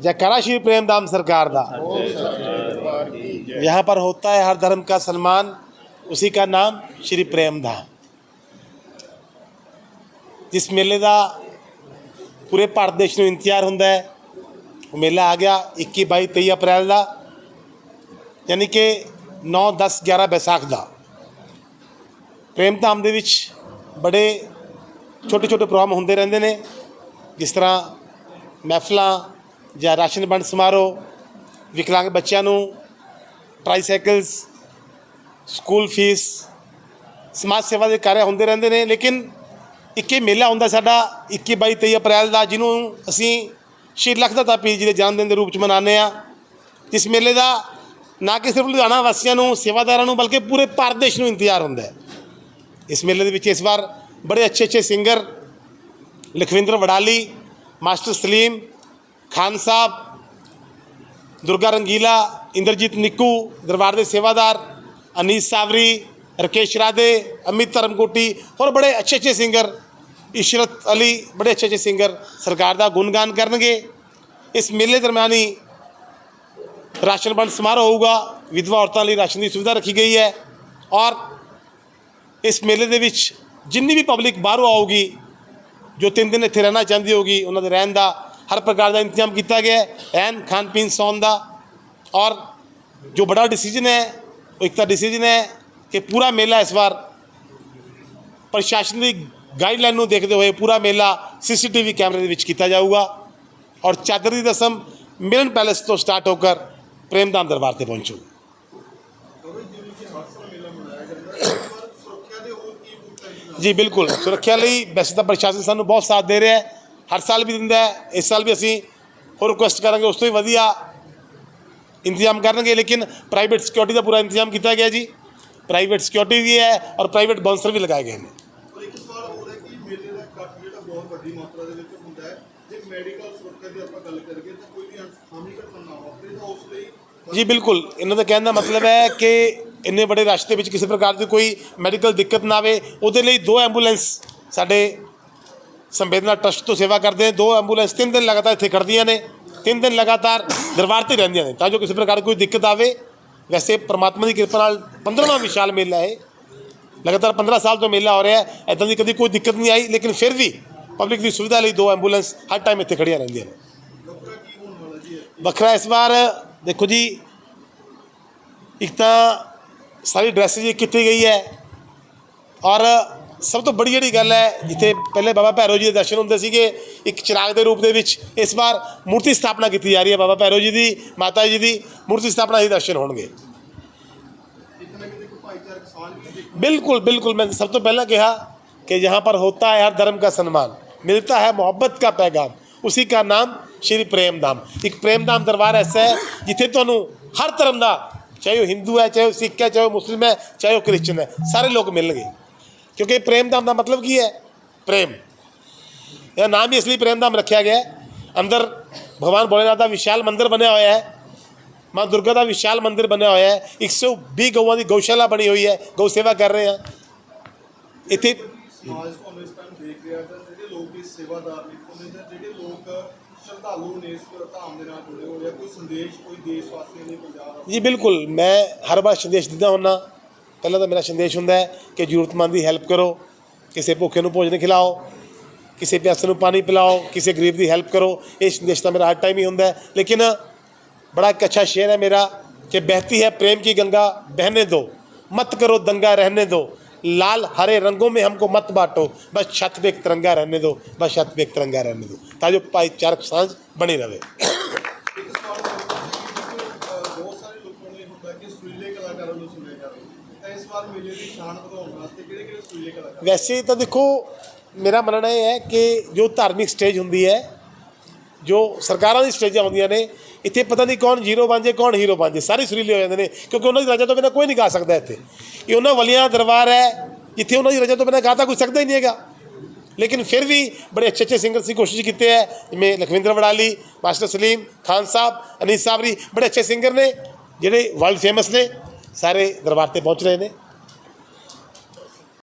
जयकारा श्री प्रेमदाम सरकार दा यहाँ पर होता है हर धर्म का सम्मान उसी का नाम श्री प्रेमधाम ਜਿਸ ਮੇਲੇ ਦਾ ਪੂਰੇ ਭਾਰਤ ਦੇਸ਼ ਨੂੰ ਇੰਤਜ਼ਾਰ ਹੁੰਦਾ ਹੈ ਉਹ ਮੇਲਾ ਆ ਗਿਆ 21 22 23 ਅਪ੍ਰੈਲ ਦਾ ਯਾਨੀ ਕਿ 9 10 11 ਵਿਸਾਖ ਦਾ ਪ੍ਰੇਮਧਾਮ ਦੇ ਵਿੱਚ ਬੜੇ ਛੋਟੇ ਛੋਟੇ ਪ੍ਰੋਗਰਾਮ ਹੁੰਦੇ ਰਹਿੰਦੇ ਨੇ ਜਿਸ ਤਰ੍ਹਾਂ ਮਹਿਫਲਾਂ ਜਾਂ ਰਾਸ਼ਨ ਵੰਡ ਸਮਾਰੋਹ, ਵਿਕਲਾਂਗ ਬੱਚਿਆਂ ਨੂੰ ਟ੍ਰਾਈਸਾਈਕਲਸ ਸਕੂਲ ਫੀਸ ਸਮਾਜ ਸੇਵਾ ਦੇ ਕਾਰਜ ਹੁੰਦੇ ਰਹਿੰਦੇ ਨੇ, ਲੇਕਿਨ ਇੱਕ ਇਹ ਮੇਲਾ ਹੁੰਦਾ ਸਾਡਾ 21 22 23 ਅਪ੍ਰੈਲ ਦਾ, ਜਿਹਨੂੰ ਅਸੀਂ ਸ਼੍ਰੀ ਲਖਦਾਤਾ ਪੀਰ ਜੀ ਦੇ ਜਨਮ ਦਿਨ ਦੇ ਰੂਪ ਚ ਮਨਾਉਂਦੇ ਆ ਇਸ ਮੇਲੇ ਦਾ ਨਾ ਕਿ ਸਿਰਫ ਲੁਧਿਆਣਾ ਵਾਸੀਆਂ ਨੂੰ, ਸੇਵਾਦਾਰਾਂ ਨੂੰ, ਬਲਕਿ ਪੂਰੇ ਭਾਰਤ ਦੇਸ਼ ਨੂੰ ਇੰਤਜ਼ਾਰ ਹੁੰਦਾ ਹੈ। ਇਸ ਮੇਲੇ ਦੇ ਵਿੱਚ ਇਸ ਵਾਰ ਬੜੇ ਅੱਛੇ ਅੱਛੇ ਸਿੰਗਰ ਲਖਵਿੰਦਰ ਵਡਾਲੀ, ਮਾਸਟਰ ਸਲੀਮ ਖਾਨ ਸਾਹਿਬ, ਦੁਰਗਾ ਰੰਗੀਲਾ, ਇੰਦਰਜੀਤ ਨਿੱਕੂ, ਦਰਬਾਰ ਦੇ ਸੇਵਾਦਾਰ, ਅਨੀਸ ਸਾਵਰੀ ਰਕੇਸ਼ ਰਾਧੇ, ਅਮਿਤ ਧਰਮਕੋਟੀ ਹੋਰ ਬੜੇ ਅੱਛੇ ਅੱਛੇ ਸਿੰਗਰ ਇਸ਼ਰਤ ਅਲੀ, ਬੜੇ ਅੱਛੇ ਅੱਛੇ ਸਿੰਗਰ ਸਰਕਾਰ ਦਾ ਗੁਣਗਾਨ ਕਰਨਗੇ। ਇਸ ਮੇਲੇ ਦਰਮਿਆਨ ਹੀ ਰਾਸ਼ਨ ਵੰਡ ਸਮਾਰੋਹ ਹੋਊਗਾ। ਵਿਧਵਾ ਔਰਤਾਂ ਲਈ ਰਾਸ਼ਨ ਦੀ ਸੁਵਿਧਾ ਰੱਖੀ ਗਈ ਹੈ ਔਰ ਇਸ ਮੇਲੇ ਦੇ ਵਿੱਚ ਜਿੰਨੀ ਵੀ ਪਬਲਿਕ ਬਾਹਰੋਂ ਆਊਗੀ, ਜੋ ਤਿੰਨ ਦਿਨ ਇੱਥੇ ਰਹਿਣਾ ਚਾਹੁੰਦੀ ਹੋਗੀ ਉਹਨਾਂ ਦੇ ਰਹਿਣ ਦਾ ਹਰ ਪ੍ਰਕਾਰ ਦਾ ਇੰਤਜ਼ਾਮ ਕੀਤਾ ਗਿਆ ਹੈ ਐਨ ਖਾਣ ਪੀਣ ਸੌਣ ਦਾ ਔਰ ਜੋ ਬੜਾ ਡਿਸੀਜਨ ਹੈ ਉਹ ਇੱਕ ਤਾਂ ਡਿਸੀਜਨ ਹੈ ਕਿ ਪੂਰਾ ਮੇਲਾ ਇਸ ਵਾਰ ਪ੍ਰਸ਼ਾਸਨ ਦੀ ਗਾਈਡਲਾਈਨ ਨੂੰ ਦੇਖਦੇ ਹੋਏ ਪੂਰਾ ਮੇਲਾ ਸੀਸੀਟੀਵੀ ਕੈਮਰੇ ਦੇ ਵਿੱਚ ਕੀਤਾ ਜਾਊਗਾ ਔਰ ਚਾਦਰ ਦੀ ਰਸਮ ਮਿਲਨ ਪੈਲੇਸ ਤੋਂ ਸਟਾਰਟ ਹੋ ਹੋकर ਪ੍ਰੇਮਦਾਮ ਦਰਬਾਰ ਤੇ ਪਹੁੰਚੂ ਜੀ ਬਿਲਕੁਲ ਸੁਰੱਖਿਆ ਲਈ ਵੈਸੇ ਤਾਂ ਪ੍ਰਸ਼ਾਸਨ ਸਾਨੂੰ ਬਹੁਤ ਸਾਥ ਦੇ ਰਿਹਾ ਹੈ ਹਰ ਸਾਲ ਵੀ ਦਿੰਦਾ ਹੈ ਇਸ ਸਾਲ ਵੀ ਅਸੀਂ ਹੋਰ ਰਿਕੁਐਸਟ ਕਰਾਂਗੇ ਉਸ ਤੋਂ ਵੀ ਵਧੀਆ ਇੰਤਜ਼ਾਮ ਕਰਨਗੇ ਲੇਕਿਨ ਪ੍ਰਾਈਵੇਟ ਸਿਕਿਉਰਿਟੀ ਦਾ ਪੂਰਾ ਇੰਤਜ਼ਾਮ ਕੀਤਾ ਗਿਆ ਜੀ। ਪ੍ਰਾਈਵੇਟ ਸਿਕਿਉਰਿਟੀ ਵੀ ਹੈ ਔਰ ਪ੍ਰਾਈਵੇਟ ਬਾਉਂਸਰ ਵੀ ਲਗਾਏ ਗਏ ਨੇ। ਵੱਡੀ ਜੇ ਬਿਲਕੁਲ। ਇਹਨਾਂ ਦਾ ਕਹਿਣ ਦਾ ਮਤਲਬ ਹੈ ਕਿ ਇੰਨੇ ਬੜੇ ਰਸ਼ ਦੇ ਵਿੱਚ ਕਿਸੇ ਪ੍ਰਕਾਰ ਦੀ ਕੋਈ ਮੈਡੀਕਲ ਦਿੱਕਤ ਨਾ ਆਵੇ ਉਹਦੇ ਲਈ ਦੋ ਐਂਬੂਲੈਂਸ ਸਾਡੇ ਸੰਵੇਦਨਾ ਟਰਸਟ ਤੋਂ ਸੇਵਾ ਕਰਦੇ ਨੇ, ਦੋ ਐਂਬੂਲੈਂਸ ਤਿੰਨ ਦਿਨ ਲਗਾਤਾਰ ਇੱਥੇ ਖੜਦੀਆਂ ਨੇ, ਤਿੰਨ ਦਿਨ ਲਗਾਤਾਰ ਦਰਬਾਰ ਤੇ ਰਹਿੰਦੀਆਂ ਨੇ, ਤਾਂ ਜੋ ਕਿਸੇ ਪ੍ਰਕਾਰ ਦੀ ਕੋਈ ਦਿੱਕਤ ਆਵੇ। ਵੈਸੇ ਪ੍ਰਮਾਤਮਾ ਦੀ ਕਿਰਪਾ ਨਾਲ 15ਵਾਂ ਵਿਸ਼ਾਲ ਮੇਲਾ ਹੈ ਲਗਾਤਾਰ 15 ਸਾਲ ਤੋਂ ਮੇਲਾ ਹੋ ਰਿਹਾ ਹੈ ਐਦਾਂ ਦੀ ਕਦੀ ਕੋਈ ਦਿੱਕਤ ਨਹੀਂ ਆਈ, ਲੇਕਿਨ ਫਿਰ ਵੀ ਪਬਲਿਕ ਦੀ ਸੁਵਿਧਾ ਲਈ ਦੋ ਐਂਬੂਲੈਂਸ ਹਰ ਟਾਈਮ ਇੱਥੇ ਖੜੀਆਂ ਰਹਿੰਦੀਆਂ ਨੇ। ਵੱਖਰਾ ਵੱਖਰਾ ਇਸ ਵਾਰ, ਦੇਖੋ ਜੀ, ਇੱਕ ਤਾਂ ਸਾਰੀ ਡਰੈਸ ਜੀ ਕੀਤੀ ਗਈ ਹੈ ਔਰ ਸਭ ਤੋਂ ਬੜੀ ਜਿਹੜੀ ਗੱਲ ਹੈ ਜਿੱਥੇ ਪਹਿਲੇ ਬਾਬਾ ਭੈਰੋ ਜੀ ਦੇ ਦਰਸ਼ਨ ਹੁੰਦੇ ਸੀਗੇ ਇੱਕ ਚਿਰਾਗ ਦੇ ਰੂਪ ਦੇ ਵਿੱਚ ਇਸ ਵਾਰ ਮੂਰਤੀ ਸਥਾਪਨਾ ਕੀਤੀ ਜਾ ਰਹੀ ਹੈ ਬਾਬਾ ਭੈਰੋ ਜੀ ਦੀ ਮਾਤਾ ਜੀ ਦੀ ਮੂਰਤੀ ਸਥਾਪਨਾ ਹੀ ਦਰਸ਼ਨ ਹੋਣਗੇ ਇੱਕ ਨਾ ਕਿਤੇ ਕੋਈ ਭਾਈਚਾਰਕ ਸਾਂਝ ਵੀ ਦੇਖਣ बिल्कुल बिल्कुल मैंने सब तो पहले कहा कि यहाँ पर होता है हर धर्म का सम्मान मिलता है मोहब्बत का पैगाम उसी का नाम श्री प्रेम धाम एक प्रेम धाम दरबार ऐसा है जिथे ਤੁਹਾਨੂੰ ਹਰ ਧਰਮ ਦਾ ਚਾਹੇ ਉਹ ਹਿੰਦੂ ਹੈ ਚਾਹੇ ਉਹ ਸਿੱਖ ਹੈ ਚਾਹੇ ਉਹ ਮੁਸਲਿਮ ਹੈ ਚਾਹੇ ਉਹ ਕ੍ਰਿਸਚਨ ਹੈ ਸਾਰੇ ਲੋਕ ਮਿਲਣਗੇ ਕਿਉਂਕਿ ਪ੍ਰੇਮ ਧਾਮ ਦਾ ਮਤਲਬ ਕੀ ਹੈ? ਪ੍ਰੇਮ। ਇਹ ਨਾਮ ਹੀ ਇਸ ਲਈ ਪ੍ਰੇਮ ਧਾਮ ਰੱਖਿਆ ਗਿਆ ਹੈ। ਅੰਦਰ ਭਗਵਾਨ ਭੋਲੇਨਾਥ ਦਾ ਵਿਸ਼ਾਲ ਮੰਦਿਰ ਬਣਿਆ ਹੋਇਆ ਹੈ। ਮਾਂ ਦੁਰਗਾ ਦਾ ਵਿਸ਼ਾਲ ਮੰਦਿਰ ਬਣਿਆ ਹੋਇਆ ਹੈ। 120 ਗਊਆਂ ਦੀ ਗਊਸ਼ਾਲਾ ਬਣੀ ਹੋਈ ਹੈ। ਗਊ ਸੇਵਾ ਕਰ ਰਹੇ ਹਾਂ ਇੱਥੇ ਸਮਾਜ ਤੁਹਾਨੂੰ ਇਸ ਟਾਈਮ ਦੇਖ ਰਿਹਾ ਤਾਂ ਜਿਹੜੇ ਲੋਕ ਇਸ ਸੇਵਾਦਾਰ ਨੇ ਉਹਨੇ ਜਾਂ ਜਿਹੜੇ ਲੋਕ ਸ਼ਰਧਾਲੂ ਨੇ ਇਸ ਧਾਮ ਦੇ ਨਾਲ ਜੁੜੇ ਹੋਏ ਆ ਕੋਈ ਸੰਦੇਸ਼ ਕੋਈ ਦੇਸ਼ ਵਾਸੀਆਂ ਲਈ ਪੰਜਾਬ ਜੀ ਬਿਲਕੁਲ ਮੈਂ ਹਰ ਵਾਰ ਸੰਦੇਸ਼ ਦਿੰਦਾ ਹੁੰਦਾ ਪਹਿਲਾਂ ਤਾਂ ਮੇਰਾ ਸੰਦੇਸ਼ ਹੁੰਦਾ ਹੈ ਕਿ ਜ਼ਰੂਰਤਮੰਦ ਦੀ ਹੈਲਪ ਕਰੋ ਕਿਸੇ ਭੁੱਖੇ ਨੂੰ ਭੋਜਨ ਖਿਲਾਓ ਕਿਸੇ ਪਿਆਸੇ ਨੂੰ ਪਾਣੀ ਪਿਲਾਓ ਕਿਸੇ ਗਰੀਬ ਦੀ ਹੈਲਪ ਕਰੋ ਇਹ ਸੰਦੇਸ਼ ਤਾਂ ਮੇਰਾ ਹਰ ਟਾਈਮ ਹੀ ਹੁੰਦਾ ਹੈ ਲੇਕਿਨ बड़ा एक अच्छा शेर है मेरा कि बहती है प्रेम की गंगा बहने दो मत करो दंगा रहने दो लाल हरे रंगों में हमको मत बांटो बस छत पे एक तिरंगा रहने दो बस छत पे एक तिरंगा रहने दो ताकि भाईचारक सांझ बनी रहे ਵੈਸੇ ਤਾਂ ਦੇਖੋ, ਮੇਰਾ ਮੰਨਣਾ ਇਹ ਹੈ ਕਿ ਜੋ ਧਾਰਮਿਕ ਸਟੇਜ ਹੁੰਦੀ ਹੈ, ਜੋ ਸਰਕਾਰਾਂ ਦੀ ਸਟੇਜਾਂ ਹੁੰਦੀਆਂ ਨੇ, ਇੱਥੇ ਪਤਾ ਨਹੀਂ ਕੌਣ ਜ਼ੀਰੋ ਬਾਂਝੇ ਕੌਣ ਹੀਰੋ ਬਣ ਬਾਂਝੇ ਸਾਰੇ ਸੁਰੀਲੇ ਹੋ ਜਾਂਦੇ ਨੇ, ਕਿਉਂਕਿ ਉਹਨਾਂ ਦੀ ਰਜਾ ਤੋਂ ਬਿਨਾ ਕੋਈ ਨਹੀਂ ਗਾ ਸਕਦਾ ਇੱਥੇ। ਇਹ ਉਹਨਾਂ ਵਲੀਆਂ ਦਰਬਾਰ ਹੈ, ਜਿੱਥੇ ਉਹਨਾਂ ਦੀ ਰਜਾ ਤੋਂ ਬਿਨਾ ਗਾਤਾ ਕੋਈ ਸਕਦਾ ਹੀ ਨਹੀਂ ਹੈਗਾ। ਲੇਕਿਨ ਫਿਰ ਵੀ ਬੜੇ ਅੱਛੇ ਅੱਛੇ ਸਿੰਗਰ ਸੀ ਕੋਸ਼ਿਸ਼ ਕੀਤੇ ਹੈ, ਜਿਵੇਂ ਲਖਵਿੰਦਰ ਵੜਾਲੀ ਮਾਸਟਰ ਸਲੀਮ, ਖਾਨ ਸਾਹਿਬ, ਅਨੀਸ ਵੀ ਬੜੇ ਅੱਛੇ ਸਿੰਗਰ ਨੇ, ਜਿਹੜੇ ਵਰਲਡ ਫੇਮਸ ਨੇ। ਸਾਰੇ ਦਰਬਾਰ ਤੇ ਪਹੁੰਚ ਰਹੇ ਨੇ।